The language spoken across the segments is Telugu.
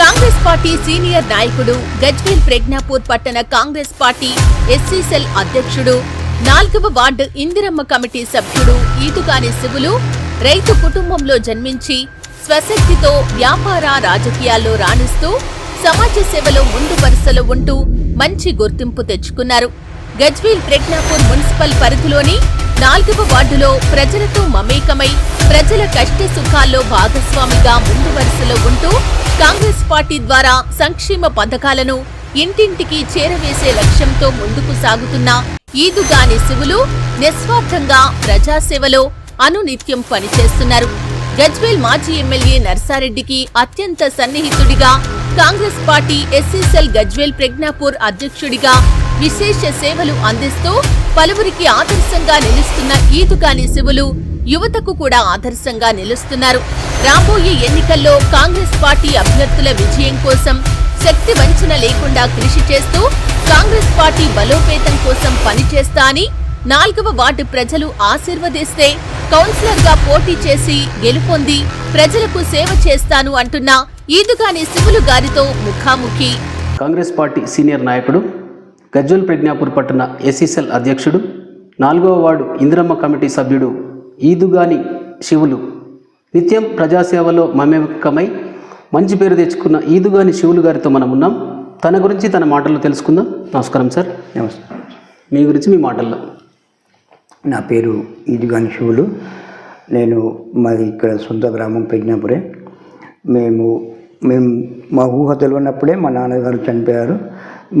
కాంగ్రెస్ పార్టీ సీనియర్ నాయకుడు గజ్వేల్ ప్రజ్ఞాపూర్ పట్టణ కాంగ్రెస్ పార్టీ ఎస్సీ సెల్ అధ్యక్షుడు నాల్గవ వార్డు ఇందిరమ్మ కమిటీ సభ్యుడు ఈటుకాని శివులు రైతు కుటుంబంలో జన్మించి స్వశక్తితో వ్యాపార రాజకీయాల్లో రాణిస్తూ సమాజ సేవలో ముందు వరుసలో ఉంటూ మంచి గుర్తింపు తెచ్చుకున్నారు. గజ్వేల్ ప్రజ్ఞాపూర్ మున్సిపల్ పరిధిలోని నాల్గవ వార్డులో ప్రజలతో మమేకమై ప్రజల కష్ట సుఖాల్లో భాగస్వామిగా ముందు వరుసలో ఉంటూ కాంగ్రెస్ పార్టీ ద్వారా సంక్షేమ పథకాలను ఇంటింటికి చేరవేసే లక్ష్యంతో ముందుకు సాగుతున్న ఈదుగాని శివులు నిస్వార్థంగా ప్రజాసేవలో అనునిత్యం పనిచేస్తున్నారు. గజ్వేల్ మాజీ ఎమ్మెల్యే నర్సారెడ్డికి అత్యంత సన్నిహితుడిగా కాంగ్రెస్ పార్టీ ఎస్ఎస్ఎల్ గజ్వేల్ ప్రజ్ఞాపూర్ అధ్యక్షుడిగా విశేష సేవలు అందిస్తూ పలువురికి ఆదర్శంగా నిలుస్తున్న ఈదుగాని శివులు యువతకు కూడా ఆదర్శంగా నిలుస్తున్నారు. రాబోయే ఎన్నికల్లో కాంగ్రెస్ పార్టీ అభ్యర్థుల విజయం కోసం శక్తి వంచన లేకుండా కృషి చేస్తూ కాంగ్రెస్ పార్టీ బలోపేతం కోసం పనిచేస్తా అని నాల్గవ వార్డు ప్రజలు ఆశీర్వదిస్తే కౌన్సిలర్గా పోటీ చేసి గెలుపొంది ప్రజలకు సేవ చేస్తాను అంటున్న ఈదుగాని శివులు గారితో ముఖాముఖి. కాంగ్రెస్ పార్టీ సీనియర్ నాయకుడు గజ్వల్ ప్రజ్ఞాపూర్ పట్టణ ఎస్సీసెల్ అధ్యక్షుడు. నాలుగవ వార్డు ఇందిరమ్మ కమిటీ సభ్యుడు ఈదుగాని శివులు. నిత్యం ప్రజాసేవలో మమేకమై మంచి పేరు తెచ్చుకున్న ఈదుగాని శివులు గారితో మనం ఉన్నాం. తన గురించి తన మాటల్లో తెలుసుకుందాం. నమస్కారం సార్. నమస్తే మీ గురించి మీ మాటల్లో. నా పేరు ఈదుగాని శివులు. నేను మాది ఇక్కడ సొంత గ్రామం ప్రజ్ఞాపురే. మేము మేము మా ఊహ తెలియనప్పుడే మా నాన్నగారు చనిపోయారు.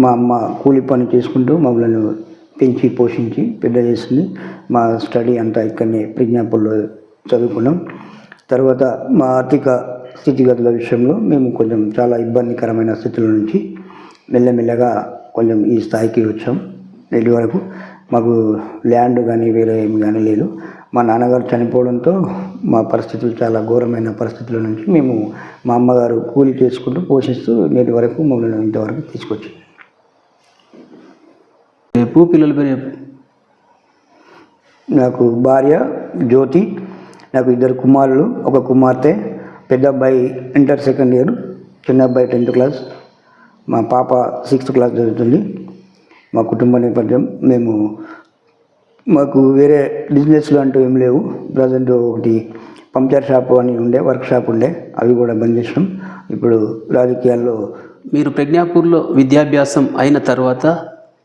మా అమ్మ కూలి పని చేసుకుంటూ మమ్మల్ని పెంచి పోషించి పెద్ద చేసింది. మా స్టడీ అంతా ఇక్కడనే ప్రజ్ఞాపూర్లో చదువుకున్నాం. తర్వాత మా ఆర్థిక స్థితిగతుల విషయంలో మేము కొంచెం చాలా ఇబ్బందికరమైన స్థితుల నుంచి మెల్లమెల్లగా కొంచెం ఈ స్థాయికి వచ్చాం నేటి వరకు. మాకు ల్యాండ్ కానీ వేరే ఏమి కానీ లేదు. మా నాన్నగారు చనిపోవడంతో మా పరిస్థితులు చాలా ఘోరమైన పరిస్థితుల నుంచి మేము మా అమ్మగారు కూలి చేసుకుంటూ పోషిస్తూ నేటి వరకు మమ్మల్ని ఇంతవరకు తీసుకొచ్చింది రేపు పిల్లల పేరు చెప్పు. నాకు భార్య జ్యోతి నాకు ఇద్దరు కుమారులు ఒక కుమార్తె పెద్ద అబ్బాయి ఇంటర్ సెకండ్ ఇయర్ చిన్న అబ్బాయి టెన్త్ క్లాస్ మా పాప సిక్స్త్ క్లాస్ చదువుతుంది. మా కుటుంబ నేపథ్యం మేము మాకు వేరే బిజినెస్లు అంటూ ఏం లేవు. ప్రజెంట్ ఒకటి పంచర్ షాప్ అని ఉండే వర్క్ షాప్ ఉండే అవి కూడా బంద్ చేసినాం. ఇప్పుడు రాజకీయాల్లో మీరు ప్రజ్ఞాపూర్లో విద్యాభ్యాసం అయిన తర్వాత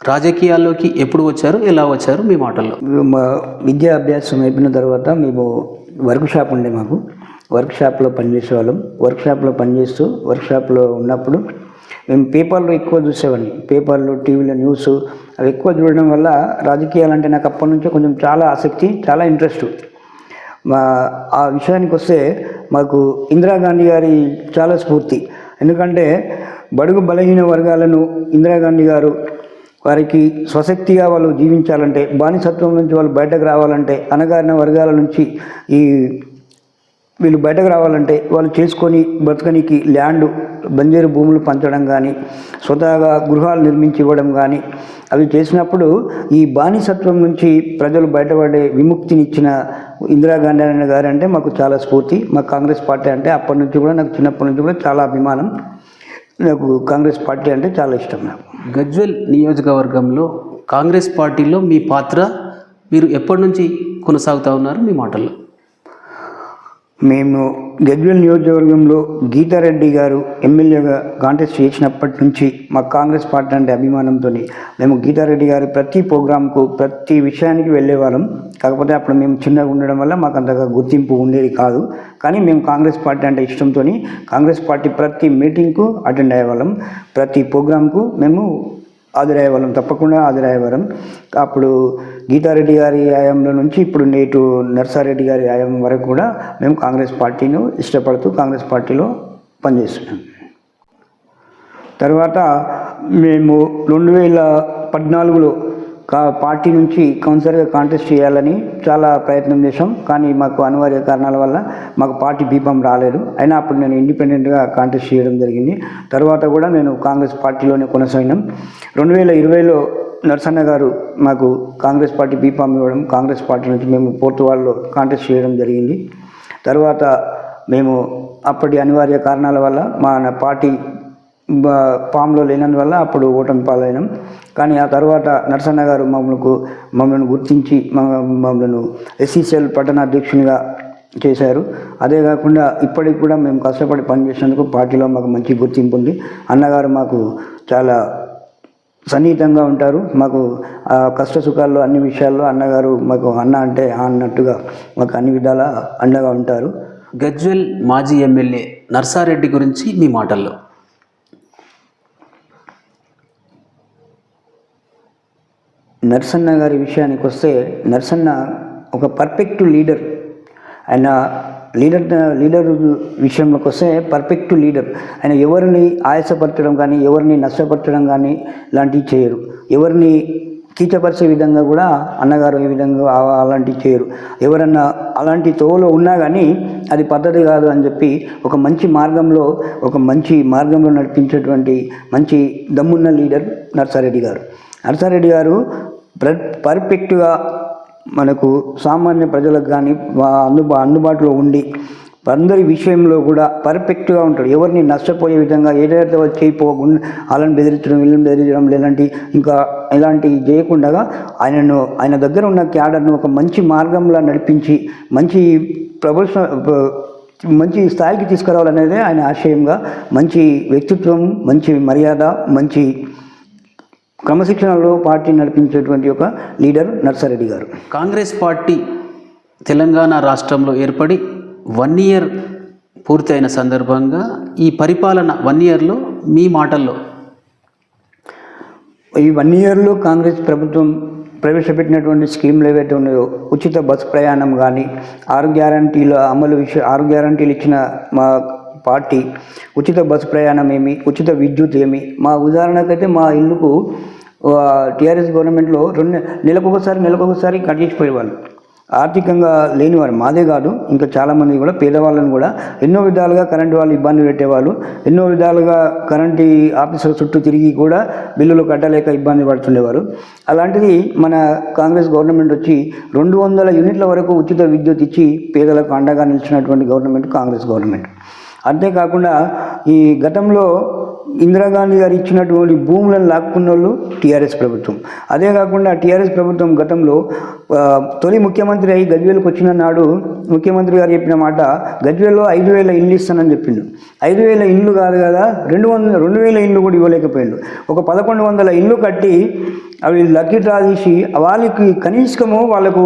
రాజకీయాల్లోకి ఎప్పుడు వచ్చారు? ఎలా వచ్చారు మీ మాటల్లో? మా విద్యాభ్యాసం అయిపోయిన తర్వాత మేము వర్క్ షాప్ ఉండే మాకు. వర్క్ షాప్లో పనిచేసేవాళ్ళం. వర్క్ షాప్లో పనిచేస్తూ వర్క్ షాప్లో ఉన్నప్పుడు మేము పేపర్లో ఎక్కువ చూసేవాడిని. పేపర్లు టీవీలో న్యూస్ అవి ఎక్కువ చూడడం వల్ల రాజకీయాలు అంటే నాకు అప్పటి నుంచే కొంచెం చాలా ఆసక్తి చాలా ఇంట్రెస్ట్. మా ఆ విషయానికి వస్తే మాకు ఇందిరాగాంధీ గారి చాలా స్ఫూర్తి. ఎందుకంటే బడుగు బలహీన వర్గాలను ఇందిరాగాంధీ గారు వారికి స్వశక్తిగా వాళ్ళు జీవించాలంటే బానిసత్వం నుంచి వాళ్ళు బయటకు రావాలంటే అనగారిన వర్గాల నుంచి ఈ వీళ్ళు బయటకు రావాలంటే వాళ్ళు చేసుకొని బ్రతకనికి ల్యాండ్ బంజరు భూములు పంచడం కానీ స్వతహాగా గృహాలు నిర్మించి ఇవ్వడం కానీ అవి చేసినప్పుడు ఈ బానిసత్వం నుంచి ప్రజలు బయటపడే విముక్తినిచ్చిన ఇందిరాగాంధీ అనే గారు అంటే మాకు చాలా స్ఫూర్తి. మా కాంగ్రెస్ పార్టీ అంటే అప్పటి నుంచి కూడా నాకు చిన్నప్పటి నుంచి కూడా చాలా అభిమానం. నాకు కాంగ్రెస్ పార్టీ అంటే చాలా ఇష్టం నాకు. గజ్వెల్ నియోజకవర్గంలో కాంగ్రెస్ పార్టీలో మీ పాత్ర మీరు ఎప్పటి నుంచి కొనసాగుతూ ఉన్నారు మీ మాటల్లో? మేము గజ్వెల్ నియోజకవర్గంలో గీతారెడ్డి గారు ఎమ్మెల్యేగా కాంటెస్ట్ చేసినప్పటి నుంచి మా కాంగ్రెస్ పార్టీ అంటే అభిమానంతో మేము గీతారెడ్డి గారు ప్రతి ప్రోగ్రాంకు ప్రతి విషయానికి వెళ్ళేవాళ్ళం. కాకపోతే అప్పుడు మేము చిన్నగా ఉండడం వల్ల మాకు అంతగా గుర్తింపు ఉండేది కాదు. కానీ మేము కాంగ్రెస్ పార్టీ అంటే ఇష్టంతో కాంగ్రెస్ పార్టీ ప్రతి మీటింగ్కు అటెండ్ అయ్యేవాళ్ళం. ప్రతి ప్రోగ్రాంకు మేము హాజరయ్యేవాళ్ళం తప్పకుండా హాజరయ్యేవాళ్ళం అప్పుడు గీతారెడ్డి గారి ఆయంలో నుంచి ఇప్పుడు నేటు నర్సారెడ్డి గారి ఆయం వరకు కూడా మేము కాంగ్రెస్ పార్టీని ఇష్టపడుతూ కాంగ్రెస్ పార్టీలో పనిచేస్తున్నాం. తర్వాత మేము రెండు వేల పద్నాలుగులో పార్టీ నుంచి కౌన్సిలర్గా కాంటెస్ట్ చేయాలని చాలా ప్రయత్నం చేశాం. కానీ మాకు అనివార్య కారణాల వల్ల మాకు పార్టీ బీపం రాలేదు. అయినా అప్పుడు నేను ఇండిపెండెంట్గా కాంటెస్ట్ చేయడం జరిగింది. తర్వాత కూడా నేను కాంగ్రెస్ పార్టీలోనే కొనసాగినాం. రెండు వేల ఇరవైలో నరసన్న గారు మాకు కాంగ్రెస్ పార్టీ బీఫామ్ ఇవ్వడం కాంగ్రెస్ పార్టీ నుంచి మేము పోర్టువాల్లో కాంటెస్ట్ చేయడం జరిగింది. తర్వాత మేము అప్పటి అనివార్య కారణాల వల్ల మా పార్టీ ఫామ్లో లేనందువల్ల అప్పుడు ఓటమి పాలైనం. కానీ ఆ తర్వాత నరసన్న గారు మమ్మల్ని మమ్మల్ని గుర్తించి మమ్మల్ని ఎస్సీసీఎల్ పట్టణాధ్యక్షునిగా చేశారు. అదే కాకుండా ఇప్పటికి కూడా మేము కష్టపడి పనిచేసినందుకు పార్టీలో మాకు మంచి గుర్తింపు ఉంది. అన్నగారు మాకు చాలా సన్నిహితంగా ఉంటారు. మాకు ఆ కష్ట సుఖాల్లో అన్ని విషయాల్లో అన్నగారు మాకు అన్న అంటే అన్నట్టుగా మాకు అన్ని విధాల అండగా ఉంటారు. గజ్వెల్ మాజీ ఎమ్మెల్యే నర్సారెడ్డి గురించి మీ మాటల్లో. నరసన్న గారి విషయానికి వస్తే నరసన్న ఒక పర్ఫెక్ట్ లీడర్ ఆయన లీడర్ లీడర్ విషయంలోకి వస్తే పర్ఫెక్ట్ లీడర్ ఆయన ఎవరిని ఆయాసపరచడం కానీ ఎవరిని నష్టపరచడం కానీ లాంటివి చేయరు. ఎవరిని కీచపరిచే విధంగా కూడా అన్నగారు ఈ విధంగా అలాంటివి చేయరు. ఎవరన్నా అలాంటి తోవలో ఉన్నా కానీ అది పద్ధతి కాదు అని చెప్పి ఒక మంచి మార్గంలో ఒక మంచి మార్గంలో నడిపించేటువంటి మంచి దమ్మున్న లీడర్ నర్సారెడ్డి గారు. నర్సారెడ్డి గారు పర్ఫెక్ట్గా మనకు సామాన్య ప్రజలకు కానీ అందుబా అందుబాటులో ఉండి అందరి విషయంలో కూడా పర్ఫెక్ట్గా ఉంటాడు. ఎవరిని నష్టపోయే విధంగా ఏదైతే చేయపోకుండా వాళ్ళని బెదిరించడం వీళ్ళని బెదిరించడం లేదంటే ఇంకా ఇలాంటివి చేయకుండా ఆయనను ఆయన దగ్గర ఉన్న క్యాడర్ను ఒక మంచి మార్గంలో నడిపించి మంచి ప్రొఫెషనల్ మంచి స్థాయికి తీసుకురావాలనేదే ఆయన ఆశయంగా మంచి వ్యక్తిత్వం మంచి మర్యాద మంచి క్రమశిక్షణలో పార్టీ నడిపించేటువంటి ఒక లీడర్ నర్సారెడ్డి గారు. కాంగ్రెస్ పార్టీ తెలంగాణ రాష్ట్రంలో ఏర్పడి వన్ ఇయర్ పూర్తయిన సందర్భంగా ఈ పరిపాలన వన్ ఇయర్లో మీ మాటల్లో. ఈ వన్ ఇయర్లో కాంగ్రెస్ ప్రభుత్వం ప్రవేశపెట్టినటువంటి స్కీమ్లు ఏవైతే ఉన్నాయో ఉచిత బస్ ప్రయాణం కానీ ఆరు గ్యారంటీల అమలు విషయ ఆరు గ్యారంటీలు ఇచ్చిన మా పార్టీ ఉచిత బస్ ప్రయాణం ఏమి ఉచిత విద్యుత్ ఏమి మా ఉదాహరణకైతే మా ఇల్లుకు టీఆర్ఎస్ గవర్నమెంట్లో రెండు నెలకొకసారి నెలకొకసారి కట్ చేసిపోయేవాళ్ళు ఆర్థికంగా లేనివారు. మాదే కాదు ఇంకా చాలామంది కూడా పేదవాళ్ళని కూడా ఎన్నో విధాలుగా కరెంటు వాళ్ళు ఇబ్బంది పెట్టేవాళ్ళు. ఎన్నో విధాలుగా కరెంటు ఆఫీసుల చుట్టూ తిరిగి కూడా బిల్లులు కట్టలేక ఇబ్బంది పడుతుండేవారు. అలాంటిది మన కాంగ్రెస్ గవర్నమెంట్ వచ్చి రెండు వందల యూనిట్ల వరకు ఉచిత విద్యుత్ ఇచ్చి పేదలకు అండగా నిలిచినటువంటి గవర్నమెంట్ కాంగ్రెస్ గవర్నమెంట్. అంతేకాకుండా ఈ గతంలో ఇందిరాగాంధీ గారు ఇచ్చినటువంటి భూములను లాక్కున్న వాళ్ళు టీఆర్ఎస్ ప్రభుత్వం. అదే కాకుండా టీఆర్ఎస్ ప్రభుత్వం గతంలో తొలి ముఖ్యమంత్రి అయి గజ్వేల్కి వచ్చిన నాడు ముఖ్యమంత్రి గారు చెప్పిన మాట గజ్వేల్లో ఐదు వేల ఇల్లు ఇస్తానని చెప్పిండు. ఐదు వేల ఇల్లు కాదు కదా రెండు వందల రెండు వేల ఇల్లు కూడా ఇవ్వలేకపోయిండు. ఒక పదకొండు వందల ఇల్లు కట్టి అవి లక్కీ డ్రా తీసి వాళ్ళకి కనీసము వాళ్ళకు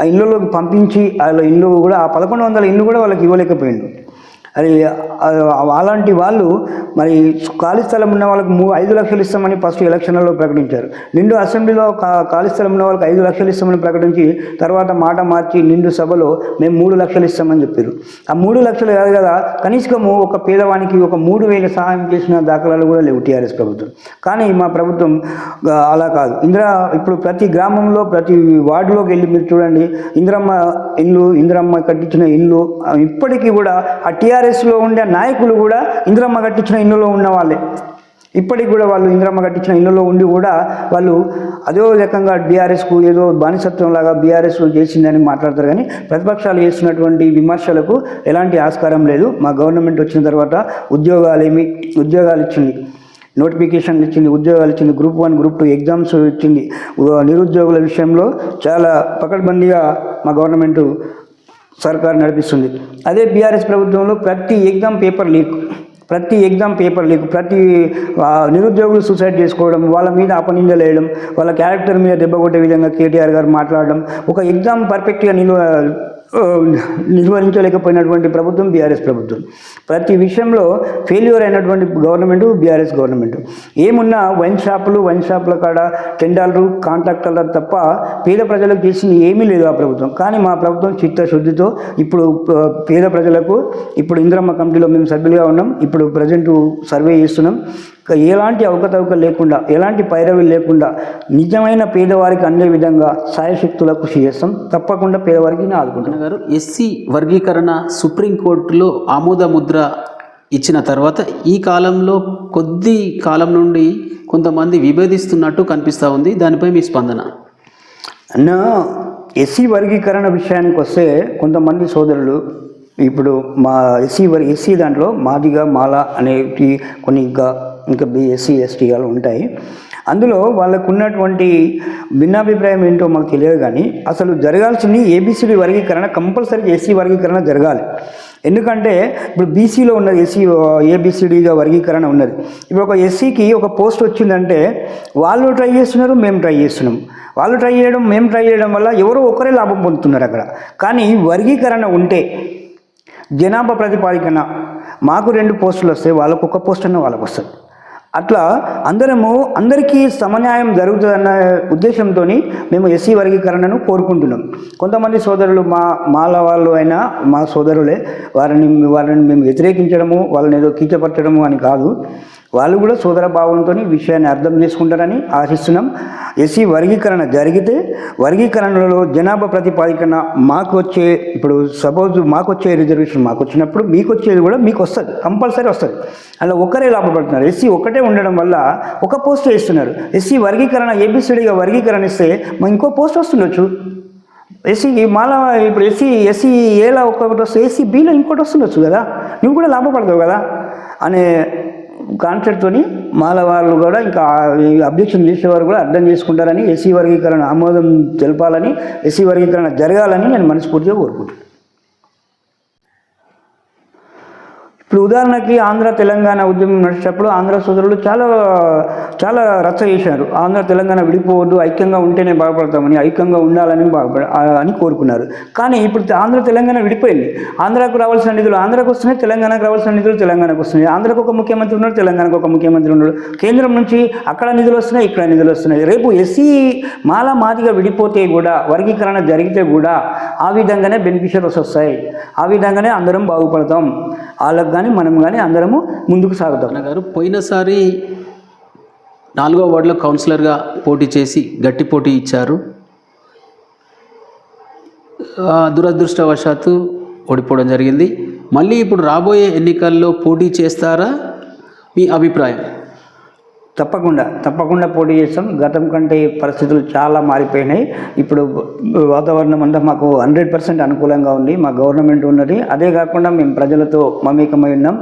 ఆ ఇళ్ళలోకి పంపించి వాళ్ళ ఇల్లు కూడా ఆ పదకొండు వందల ఇల్లు కూడా వాళ్ళకి ఇవ్వలేకపోయిండు. అది అలాంటి వాళ్ళు మరి ఖాళీ స్థలం ఉన్న వాళ్ళకి మూ ఐదు లక్షలు ఇస్తామని ఫస్ట్ ఎలక్షన్లలో ప్రకటించారు. నిండు అసెంబ్లీలో ఖాళీ స్థలం ఉన్న వాళ్ళకి ఐదు లక్షలు ఇస్తామని ప్రకటించి తర్వాత మాట మార్చి నిండు సభలో మేము మూడు లక్షలు ఇస్తామని చెప్పారు. ఆ మూడు లక్షలు కాదు కదా కనీసము ఒక పేదవానికి ఒక మూడు వేల సహాయం చేసిన దాఖలాలు కూడా లేవు టీఆర్ఎస్ ప్రభుత్వం. కానీ మా ప్రభుత్వం అలా కాదు. ఇందిరా ఇప్పుడు ప్రతి గ్రామంలో ప్రతి వార్డులోకి వెళ్ళి మీరు చూడండి ఇందిరమ్మ ఇల్లు ఇందిరమ్మ కట్టించిన ఇల్లు ఇప్పటికీ కూడా ఆ టీఆర్ఎస్లో ఉండే నాయకులు కూడా ఇందిరమ్మ కట్టించిన ఇల్లులో ఉన్న వాళ్ళే ఇప్పటికి కూడా వాళ్ళు ఇందిరమ్మ కట్టించిన ఇళ్ళలో ఉండి కూడా వాళ్ళు అదే రకంగా బీఆర్ఎస్కు ఏదో బానిసత్వం లాగా బీఆర్ఎస్ చేసిందని మాట్లాడతారు కానీ ప్రతిపక్షాలు చేస్తున్నటువంటి విమర్శలకు ఎలాంటి ఆస్కారం లేదు. మా గవర్నమెంట్ వచ్చిన తర్వాత ఉద్యోగాలేమి ఉద్యోగాలు ఇచ్చింది. నోటిఫికేషన్లు ఇచ్చింది ఉద్యోగాలు ఇచ్చింది group one group two exams ఇచ్చింది. నిరుద్యోగుల విషయంలో చాలా పకడ్బందీగా మా గవర్నమెంట్ సర్కార్ నడిపిస్తుంది. అదే బీఆర్ఎస్ ప్రభుత్వంలో ప్రతి ఎగ్జామ్ పేపర్ లీక్ ప్రతి ఎగ్జామ్ పేపర్ లీక్ ప్రతి నిరుద్యోగులు సూసైడ్ చేసుకోవడం వాళ్ళ మీద అపనిందలు వేయడం వాళ్ళ క్యారెక్టర్ మీద దెబ్బ కొట్టే విధంగా కేటీఆర్ గారు మాట్లాడడం ఒక ఎగ్జామ్ పర్ఫెక్ట్గా నిలువ నిర్వహించలేకపోయినటువంటి ప్రభుత్వం బీఆర్ఎస్ ప్రభుత్వం. ప్రతి విషయంలో ఫెయిల్యూర్ అయినటువంటి గవర్నమెంట్ బీఆర్ఎస్ గవర్నమెంట్. ఏమున్నా వైన్ షాపులు వైన్ షాపుల కాడ టెండాలరు కాంట్రాక్టర్లు తప్ప పేద ప్రజలకు చేసింది ఏమీ లేదు ఆ ప్రభుత్వం. కానీ మా ప్రభుత్వం చిత్తశుద్ధితో ఇప్పుడు పేద ప్రజలకు ఇప్పుడు ఇంద్రమ్మ కమిటీలో మేము సభ్యులుగా ఉన్నాం. ఇప్పుడు ప్రజెంట్ సర్వే చేస్తున్నాం. ఎలాంటి అవకతవక లేకుండా ఎలాంటి పైరవి లేకుండా నిజమైన పేదవారికి అందే విధంగా సాయశక్తుల కృషి చేస్తాం తప్పకుండా పేదవారికి నేను ఆదుకుంటాం గారు ఎస్సీ వర్గీకరణ సుప్రీంకోర్టులో ఆమోద ముద్ర ఇచ్చిన తర్వాత ఈ కాలంలో కొద్ది కాలం నుండి కొంతమంది విభేదిస్తున్నట్టు కనిపిస్తూ ఉంది. దానిపై మీ స్పందన? అన్న ఎస్సీ వర్గీకరణ విషయానికి వస్తే కొంతమంది సోదరులు ఇప్పుడు మా ఎస్సీ వరి ఎస్సీ దాంట్లో మాదిగా మాల అనేవి కొన్ని ఇంకా ఇంకా బీఎస్సీ ఎస్టీ వాళ్ళు ఉంటాయి. అందులో వాళ్ళకు ఉన్నటువంటి భిన్నాభిప్రాయం ఏంటో మాకు తెలియదు కానీ అసలు జరగాల్సింది ఏబిసిడి వర్గీకరణ కంపల్సరీ ఎస్సీ వర్గీకరణ జరగాలి. ఎందుకంటే ఇప్పుడు బీసీలో ఉన్నది ఎస్సీ ఏబిసిడిగా వర్గీకరణ ఉన్నది. ఇప్పుడు ఒక ఎస్సీకి ఒక పోస్ట్ వచ్చిందంటే వాళ్ళు ట్రై చేస్తున్నారు మేము ట్రై చేస్తున్నాం. వాళ్ళు ట్రై చేయడం మేము ట్రై చేయడం వల్ల ఎవరో ఒకరే లాభం పొందుతున్నారు అక్కడ. కానీ వర్గీకరణ ఉంటే జనాభా ప్రతిపాదికన మాకు రెండు పోస్టులు వస్తాయి వాళ్ళకు ఒక పోస్ట్ అన్న వాళ్ళకు వస్తుంది. అట్లా అందరము అందరికీ సమన్యాయం జరుగుతుందన్న ఉద్దేశంతో మేము ఎస్సీ వర్గీకరణను కోరుకుంటున్నాం. కొంతమంది సోదరులు మా మాల వాళ్ళు అయినా మా సోదరులే వారిని వారిని మేము వ్యతిరేకించడము వాళ్ళని ఏదో కించపరచడము అని కాదు. వాళ్ళు కూడా సోదర భావంతో విషయాన్ని అర్థం చేసుకుంటారని ఆశిస్తున్నాం. ఎస్సీ వర్గీకరణ జరిగితే వర్గీకరణలో జనాభా ప్రతిపాదికన మాకు వచ్చే ఇప్పుడు సపోజ్ మాకు వచ్చే రిజర్వేషన్ మాకు వచ్చినప్పుడు మీకు వచ్చేది కూడా మీకు వస్తుంది కంపల్సరీ వస్తుంది. అలా ఒక్కరే లాభపడుతున్నారు. ఎస్సీ ఒక్కటే ఉండడం వల్ల ఒక పోస్ట్ వేస్తున్నారు. ఎస్సీ వర్గీకరణ ఏబిసిడిగా వర్గీకరణ ఇస్తే మా ఇంకో పోస్ట్ వస్తుండొచ్చు. ఎస్సీ మాల ఇప్పుడు ఎస్సీ ఎస్సీ ఏలా ఒక్కొక్కటి వస్తే ఎస్సీ బీలో ఇంకోటి వస్తుండొచ్చు కదా. నువ్వు కూడా లాభపడతావు కదా. అనే కాన్సెప్ట్తోని మాల వాళ్ళు కూడా ఇంకా అబ్జెక్షన్ చేసేవారు కూడా అర్థం చేసుకుంటారని ఎస్సీ వర్గీకరణ ఆమోదం తెలపాలని ఎస్సీ వర్గీకరణ జరగాలని నేను మనస్ఫూర్తిగా కోరుకుంటున్నాను. ఇప్పుడు ఉదాహరణకి ఆంధ్ర తెలంగాణ ఉద్యమం నడిచేటప్పుడు ఆంధ్ర సోదరులు చాలా చాలా రచ్చ చేశారు. ఆంధ్ర తెలంగాణ విడిపోవద్దు ఐక్యంగా ఉంటేనే బాగుపడతామని ఐక్యంగా ఉండాలని బాగుపడ అని కోరుకున్నారు. కానీ ఇప్పుడు ఆంధ్ర తెలంగాణ విడిపోయింది. ఆంధ్రాకు రావాల్సిన నిధులు ఆంధ్రాకు వస్తున్నాయి తెలంగాణకు రావాల్సిన నిధులు తెలంగాణకు వస్తున్నాయి. ఆంధ్రకు ఒక ముఖ్యమంత్రి ఉన్నాడు తెలంగాణకు ఒక ముఖ్యమంత్రి ఉన్నాడు. కేంద్రం నుంచి అక్కడ నిధులు వస్తున్నాయి ఇక్కడ నిధులు వస్తున్నాయి. రేపు ఎస్సీ మాల మాదిగా విడిపోతే కూడా వర్గీకరణ జరిగితే కూడా ఆ విధంగానే బెనిఫిషరీస్ వస్తాయి. ఆ విధంగానే అందరం బాగుపడతాం. వాళ్ళకు కానీ మనం కానీ అందరము ముందుకు సాగుతాం. గారు పోయినసారి నాలుగో వార్డులో కౌన్సిలర్గా పోటీ చేసి గట్టి పోటీ ఇచ్చారు. దురదృష్టవశాత్తు ఓడిపోవడం జరిగింది. మళ్ళీ ఇప్పుడు రాబోయే ఎన్నికల్లో పోటీ చేస్తారా? మీ అభిప్రాయం. తప్పకుండా తప్పకుండా పోటీ చేస్తాం. గతం కంటే పరిస్థితులు చాలా మారిపోయినాయి. ఇప్పుడు వాతావరణం అంతా మాకు హండ్రెడ్ పర్సెంట్ అనుకూలంగా ఉంది. మా గవర్నమెంట్ ఉన్నది. అదే కాకుండా మేము ప్రజలతో మమేకమై ఉన్నాం.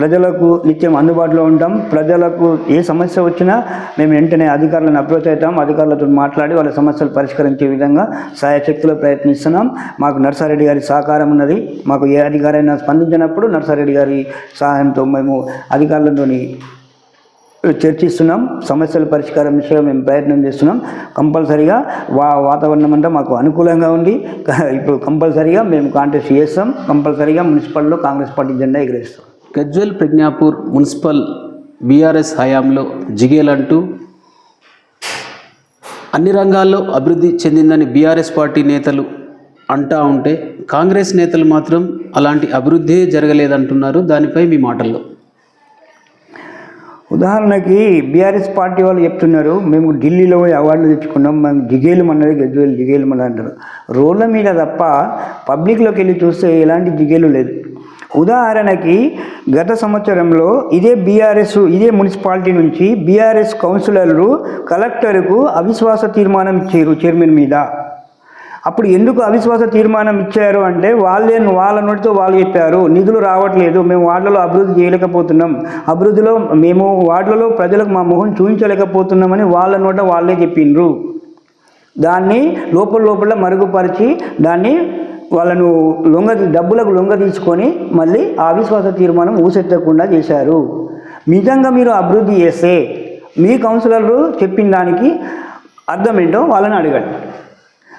ప్రజలకు నిత్యం అందుబాటులో ఉంటాం. ప్రజలకు ఏ సమస్య వచ్చినా మేము వెంటనే అధికారులను అప్రోచ్ అవుతాం. అధికారులతో మాట్లాడి వాళ్ళ సమస్యలు పరిష్కరించే విధంగా సాయశక్తిలో ప్రయత్నిస్తున్నాం. మాకు నర్సారెడ్డి గారి సహకారం ఉన్నది. మాకు ఏ అధికారైనా స్పందించినప్పుడు నర్సారెడ్డి గారి సహాయంతో మేము అధికారులతోని చర్చిస్తున్నాం. సమస్యల పరిష్కారం విషయంలో మేము ప్రయత్నం చేస్తున్నాం. కంపల్సరీగా వా వాతావరణం అంతా మాకు అనుకూలంగా ఉంది. ఇప్పుడు కంపల్సరీగా మేము కాంటెస్ట్ చేస్తాం. కంపల్సరీగా మున్సిపల్లో కాంగ్రెస్ పార్టీ జెండా ఎగరేస్తాం. గజ్వెల్ ప్రజ్ఞాపూర్ మున్సిపల్ బీఆర్ఎస్ హయాంలో జిగేలంటూ అన్ని రంగాల్లో అభివృద్ధి చెందిందని బీఆర్ఎస్ పార్టీ నేతలు అంటా ఉంటే కాంగ్రెస్ నేతలు మాత్రం అలాంటి అభివృద్ధి జరగలేదంటున్నారు దానిపై మీ మాటల్లో. ఉదాహరణకి బీఆర్ఎస్ పార్టీ వాళ్ళు చెప్తున్నారు మేము ఢిల్లీలో పోయి అవార్డులు తెచ్చుకున్నాం మేము జిగేలు అన్నది గజ్వేలు జిగేలు మన అంటారు రోడ్ల మీద తప్ప పబ్లిక్లోకి వెళ్ళి చూస్తే ఎలాంటి జిగేలు లేదు. ఉదాహరణకి గత సంవత్సరంలో ఇదే బీఆర్ఎస్ ఇదే మున్సిపాలిటీ నుంచి బీఆర్ఎస్ కౌన్సిలర్లు కలెక్టర్కు అవిశ్వాస తీర్మానం ఇచ్చారు చైర్మన్ మీద. అప్పుడు ఎందుకు అవిశ్వాస తీర్మానం ఇచ్చారు అంటే వాళ్ళే వాళ్ళ నోటితో వాళ్ళు చెప్పారు నిధులు రావట్లేదు మేము వార్డులలో అభివృద్ధి చేయలేకపోతున్నాం. అభివృద్ధిలో మేము వార్డులలో ప్రజలకు మా మొహం చూపించలేకపోతున్నామని వాళ్ళ నోట వాళ్ళే చెప్పిండ్రు దాన్ని లోపల లోపల మరుగుపరిచి దాన్ని వాళ్ళను లొంగ డబ్బులకు లొంగ తీసుకొని మళ్ళీ ఆ అవిశ్వాస తీర్మానం ఊసెత్తకుండా చేశారు. నిజంగా మీరు అభివృద్ధి చేస్తే మీ కౌన్సిలర్లు చెప్పిన దానికి అర్థం ఏంటో వాళ్ళని అడగండి.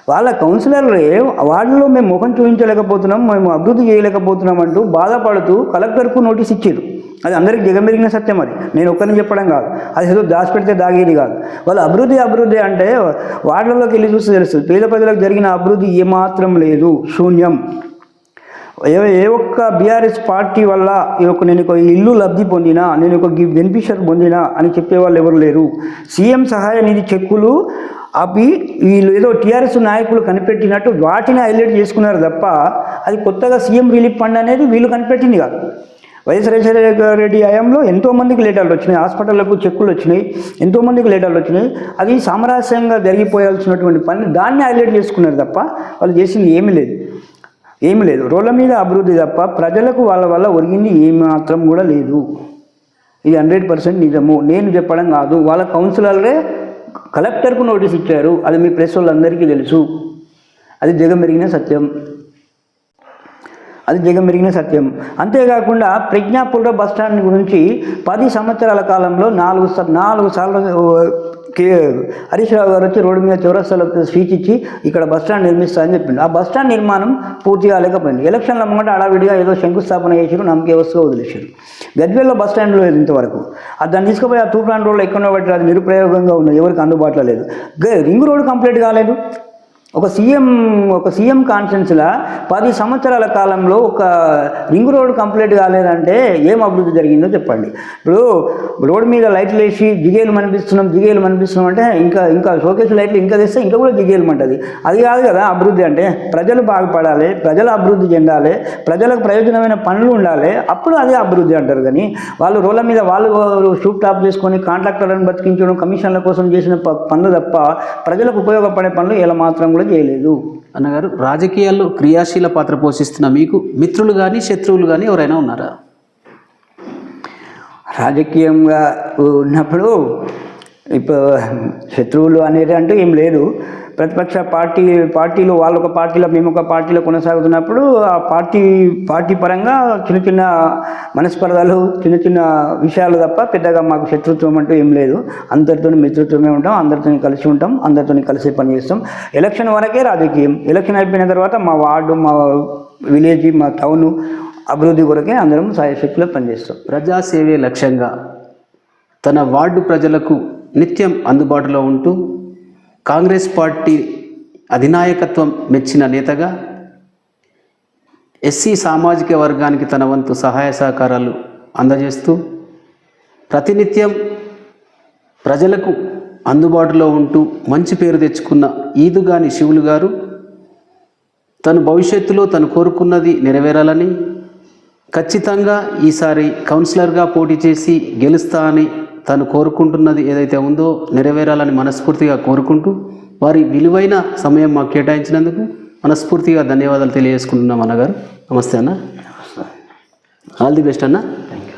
వాళ్ళ కౌన్సిలర్లే వాళ్ళలో మేము ముఖం చూపించలేకపోతున్నాం మేము అభివృద్ధి చేయలేకపోతున్నాం అంటూ బాధపడుతూ కలెక్టర్కు నోటీస్ ఇచ్చారు. అది అందరికీ దిగమెరిగిన సత్యం అది. నేను ఒక్కరిని చెప్పడం కాదు. అది ఏదో దాచిపెడితే దాగేది కాదు. వాళ్ళు అభివృద్ధి అభివృద్ధి అంటే వాళ్ళలోకి వెళ్ళి చూస్తే తెలుస్తుంది. పేద ప్రజలకు జరిగిన అభివృద్ధి ఏమాత్రం లేదు. శూన్యం. ఏ ఏ ఒక్క బీఆర్ఎస్ పార్టీ వల్ల ఈ యొక్క నేను ఒక ఇల్లు లబ్ధి పొందినా నేను ఒక బెనిఫిషియర్ పొందినా అని చెప్పేవాళ్ళు ఎవరు లేరు. సీఎం సహాయ నిధి చెక్కులు అవి వీళ్ళు ఏదో టీఆర్ఎస్ నాయకులు కనిపెట్టినట్టు వాటిని హైలైట్ చేసుకున్నారు తప్ప అది కొత్తగా సీఎం రిలీఫ్ ఫండ్ అనేది వీళ్ళు కనిపెట్టింది కాదు. వైఎస్ రాజశేఖర రెడ్డి హయాంలో ఎంతోమందికి లేటర్లు వచ్చినాయి హాస్పిటళ్ళకు చెక్కులు వచ్చినాయి ఎంతోమందికి లేటర్లు వచ్చినాయి. అది సామరస్యంగా జరిగిపోయాల్సినటువంటి పని దాన్ని హైలైట్ చేసుకున్నారు తప్ప వాళ్ళు చేసింది ఏమీ లేదు. ఏమి లేదు. రోడ్ల మీద అభివృద్ధి తప్ప ప్రజలకు వాళ్ళ వల్ల ఒరిగింది ఏమాత్రం మాత్రం కూడా లేదు. ఇది హండ్రెడ్ పర్సెంట్ నిజము. నేను చెప్పడం కాదు. వాళ్ళ కౌన్సిలర్లే కలెక్టర్కు నోటీస్ ఇచ్చారు. అది మీ ప్రెస్ వాళ్ళందరికీ తెలుసు. అది జగమెరిగిన సత్యం. అది జగమెరిగిన సత్యం. అంతేకాకుండా ప్రజ్ఞాపుర బస్ స్టాండ్ గురించి పది సంవత్సరాల కాలంలో నాలుగు స- నాలుగు సార్లు కే హరీష్ రావు గారు వచ్చి రోడ్డు మీద చౌరస్తాలో స్పీచ్ ఇచ్చి ఇక్కడ బస్ స్టాండ్ నిర్మిస్తా అని చెప్పిండు. ఆ బస్ స్టాండ్ నిర్మాణం పూర్తి కాలేకపోయింది. ఎలక్షన్ల ముంగట అడావిడిగా ఏదో శంకుస్థాపన చేసారు నమ్మకే వస్తువు వదిలేశారు గజ్వేల్లో బస్ లేదు ఇంతవరకు. అది దాన్ని తీసుకుపోయి ఆ తూప్లాండ్ రోడ్లో ఎక్కడో పెట్టి అది నిరుప్రయోగంగా ఉన్నది. ఎవరికి అందుబాటులో లేదు. రింగ్ రోడ్ కంప్లీట్ కాలేదు. ఒక సీఎం ఒక సీఎం కాన్ఫరెన్స్లో పది సంవత్సరాల కాలంలో ఒక రింగ్ రోడ్ కంప్లీట్ కాలేదంటే ఏం అభివృద్ధి జరిగిందో చెప్పండి. ఇప్పుడు రోడ్డు మీద లైట్లు వేసి జిగేలు మనిపిస్తున్నాం జిగేలు మనిపిస్తున్నాం అంటే ఇంకా ఇంకా షోకేస్ లైట్లు ఇంకా తెస్తే ఇంకా కూడా జిగేలు అంటది అది కాదు కదా అభివృద్ధి అంటే ప్రజలు బాగుపడాలి ప్రజలు అభివృద్ధి చెందాలి ప్రజలకు ప్రయోజనమైన పనులు ఉండాలి అప్పుడు అదే అభివృద్ధి అంటారు కానీ వాళ్ళు రోడ్ల మీద వాళ్ళు షూప్ టాప్ చేసుకొని కాంట్రాక్టర్లను బతికించడం కమిషన్ల కోసం చేసిన ప- పనులు తప్ప ప్రజలకు ఉపయోగపడే పనులు ఇలా మాత్రం కూడా చేయలేదు. అన్నగారు రాజకీయాల్లో క్రియాశీల పాత్ర పోషిస్తున్న మీకు మిత్రులు కానీ శత్రువులు కానీ ఎవరైనా ఉన్నారా? రాజకీయంగా ఉన్నప్పుడు ఇప్పుడు శత్రువులు అనేది అంటూ ఏం లేదు. ప్రతిపక్ష పార్టీ పార్టీలు వాళ్ళ ఒక పార్టీలో మేము ఒక పార్టీలో కొనసాగుతున్నప్పుడు ఆ పార్టీ పార్టీ పరంగా చిన్న చిన్న మనస్పర్ధలు చిన్న చిన్న విషయాలు తప్ప పెద్దగా మాకు శత్రుత్వం అంటూ ఏం లేదు. అందరితో మిత్రుత్వమే ఉంటాం అందరితో కలిసి ఉంటాం అందరితో కలిసి పనిచేస్తాం ఎలక్షన్ వరకే రాజకీయం. ఎలక్షన్ అయిపోయిన తర్వాత మా వార్డు మా విలేజ్ మా టౌన్ అభివృద్ధి కొరకే అందరం సాయశక్తిలో పనిచేస్తాం. ప్రజాసేవే లక్ష్యంగా తన వార్డు ప్రజలకు నిత్యం అందుబాటులో ఉంటూ కాంగ్రెస్ పార్టీ అధినాయకత్వం మెచ్చిన నేతగా ఎస్సీ సామాజిక వర్గానికి తన వంతు సహాయ సహకారాలు అందజేస్తూ ప్రతినిత్యం ప్రజలకు అందుబాటులో ఉంటూ మంచి పేరు తెచ్చుకున్న ఈదుగాని శివులు గారు తను భవిష్యత్తులో తను కోరుకున్నది నెరవేరాలని ఖచ్చితంగా ఈసారి కౌన్సిలర్గా పోటీ చేసి గెలుస్తా అని తను కోరుకుంటున్నది ఏదైతే ఉందో నెరవేరాలని మనస్ఫూర్తిగా కోరుకుంటూ వారి విలువైన సమయం మాకు కేటాయించినందుకు మనస్ఫూర్తిగా ధన్యవాదాలు తెలియజేసుకుంటున్నాం అన్నగారు. నమస్తే అన్న. ఆల్ ది బెస్ట్ అన్న. Thank you